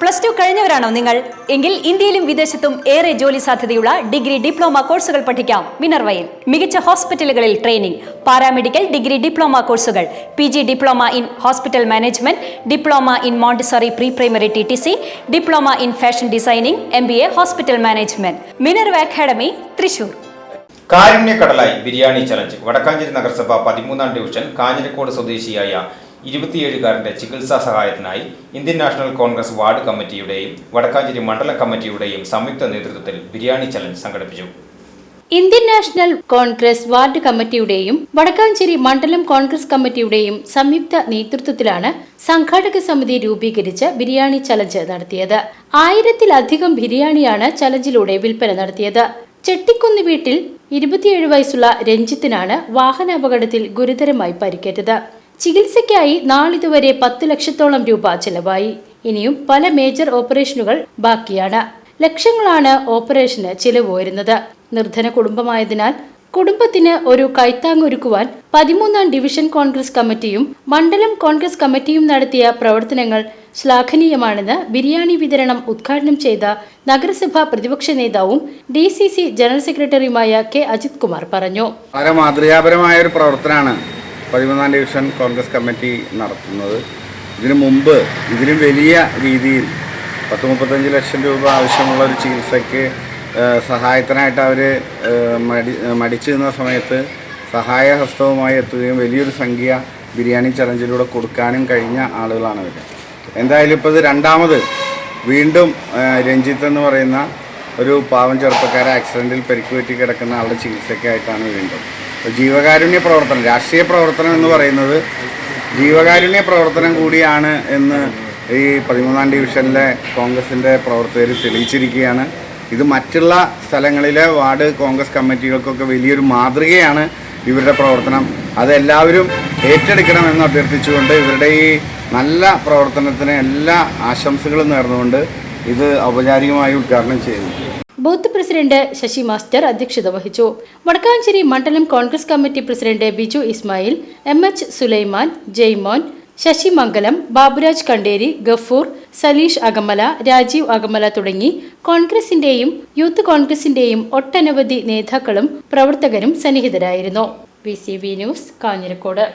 Plus two കഴിഞ്ഞവരാണോ നിങ്ങൾ? എങ്കിൽ ഇന്ത്യയിലും വിദേശത്തും ഏറെ ജോലി സാധ്യതയുള്ള ഡിഗ്രി ഡിപ്ലോമ കോഴ്സുകൾ പഠിക്കാം. മിനർവയിൽ മികച്ച ഹോസ്പിറ്റലുകളിൽ ട്രെയിനിംഗ് പാരാമെഡിക്കൽ ഡിഗ്രി ഡിപ്ലോമ കോഴ്സുകൾ P G diploma in hospital management diploma in Montessori pre primary T T C diploma in fashion designing M B A hospital management. Minerva academy Thrissur. കാരുണ്യ കടലായി biryani challenge Vadakkanchery നഗരസഭ പതിമൂന്നാം division Kanjirakode സ്വദേശിയായ ഇരുപത്തിയേഴുകാരന്റെ ചികിത്സാ സഹായത്തിനായി Indian National Congress ward കമ്മിറ്റിയുടെയും വടക്കാഞ്ചേരി മണ്ഡല കമ്മിറ്റിയുടെയും സംയുക്ത നേതൃത്വത്തിൽ ബിരിയാണി ചലഞ്ച് സംഘടിപ്പിച്ചു. ഇന്ത്യൻ നാഷണൽ കോൺഗ്രസ് വാർഡ് കമ്മിറ്റിയുടെയും വടക്കാഞ്ചേരി മണ്ഡലം കോൺഗ്രസ് കമ്മിറ്റിയുടെയും സംയുക്ത നേതൃത്വത്തിലാണ് സംഘാടക സമിതി രൂപീകരിച്ച് ബിരിയാണി ചലഞ്ച് നടത്തിയത്. ആയിരത്തിലധികം ബിരിയാണിയാണ് ചലഞ്ചിലൂടെ വിൽപ്പന നടത്തിയത്. ചെട്ടിക്കുന്ന് വീട്ടിൽ ഇരുപത്തിയേഴ് വയസ്സുള്ള രഞ്ജിത്തിനാണ് വാഹനാപകടത്തിൽ ഗുരുതരമായി പരിക്കേറ്റത്. ചികിത്സയ്ക്കായി നാളിതുവരെ പത്ത് ലക്ഷത്തോളം രൂപ ചെലവായി. ഇനിയും പല മേജർ ഓപ്പറേഷനുകൾ ബാക്കിയാണ്. ലക്ഷങ്ങളാണ് ഓപ്പറേഷന് ചിലവ് വരുന്നത്. നിർധന കുടുംബമായതിനാൽ കുടുംബത്തിന് ഒരു കൈത്താങ്ങൊരുക്കുവാൻ പതിമൂന്നാം ഡിവിഷൻ കോൺഗ്രസ് കമ്മിറ്റിയും മണ്ഡലം കോൺഗ്രസ് കമ്മിറ്റിയും നടത്തിയ പ്രവർത്തനങ്ങൾ ശ്ലാഘനീയമാണെന്ന് ബിരിയാണി വിതരണം ഉദ്ഘാടനം ചെയ്ത നഗരസഭാ പ്രതിപക്ഷ നേതാവും ഡി സി സി ജനറൽ സെക്രട്ടറിയുമായ കെ അജിത് കുമാർ പറഞ്ഞു. മാതൃകാപരമായ ഒരു പ്രവർത്തനമാണ്. പതിമൂന്നാം ഡിവിഷൻ കോൺഗ്രസ് കമ്മിറ്റി നടത്തുന്നത്. ഇതിനു മുമ്പ് ഇതിലും വലിയ രീതിയിൽ പത്ത് മുപ്പത്തഞ്ച് ലക്ഷം രൂപ ആവശ്യമുള്ള ഒരു ചികിത്സയ്ക്ക് സഹായത്തിനായിട്ട് അവർ മടി മടിച്ചു നിന്ന സമയത്ത് സഹായഹസ്തവുമായി എത്തുകയും വലിയൊരു സംഖ്യ ബിരിയാണി ചലഞ്ചിലൂടെ കൊടുക്കാനും കഴിഞ്ഞ ആളുകളാണ് ഇവർ എന്തായാലും ഇപ്പോൾ ഇത് രണ്ടാമത് വീണ്ടും രഞ്ജിത്ത് എന്ന് പറയുന്ന ഒരു പാവം ചെറുപ്പക്കാരെ ആക്സിഡന്റിൽ പരിക്കുപറ്റി കിടക്കുന്ന ആളുടെ ചികിത്സയ്ക്കായിട്ടാണ് വീണ്ടും. ജീവകാരുണ്യ പ്രവർത്തനം രാഷ്ട്രീയ പ്രവർത്തനം എന്ന് പറയുന്നത് ജീവകാരുണ്യ പ്രവർത്തനം കൂടിയാണ് എന്ന് ഈ പതിമൂന്നാം ഡിവിഷനിലെ കോൺഗ്രസിന്റെ പ്രവർത്തകർ തെളിയിച്ചിരിക്കുകയാണ്. ഇത് മറ്റുള്ള സ്ഥലങ്ങളിലെ വാർഡ് കോൺഗ്രസ് കമ്മിറ്റികൾക്കൊക്കെ വലിയൊരു മാതൃകയാണ് ഇവരുടെ പ്രവർത്തനം. അതെല്ലാവരും ഏറ്റെടുക്കണമെന്ന് അഭ്യർത്ഥിച്ചുകൊണ്ട് ഇവരുടെ ഈ നല്ല പ്രവർത്തനത്തിന് എല്ലാ ആശംസകളും നേർന്നുകൊണ്ട് ഇത് ഔപചാരികമായി ഉദ്ഘാടനം ചെയ്യുന്നു. ബൂത്ത് പ്രസിഡന്റ് ശശി മാസ്റ്റർ അധ്യക്ഷത വഹിച്ചു. വടക്കാഞ്ചേരി മണ്ഡലം Congress committee president Biju Ismail M H Sulaiman Jaimon Sasi Mangalam Baburaj Kanderi Gafoor Saleesh Akamala Rajeev Akamala തുടങ്ങി കോൺഗ്രസിന്റെയും യൂത്ത് കോൺഗ്രസിന്റെയും ഒട്ടനവധി നേതാക്കളും പ്രവർത്തകരും സന്നിഹിതരായിരുന്നു. B news Kanjirakode.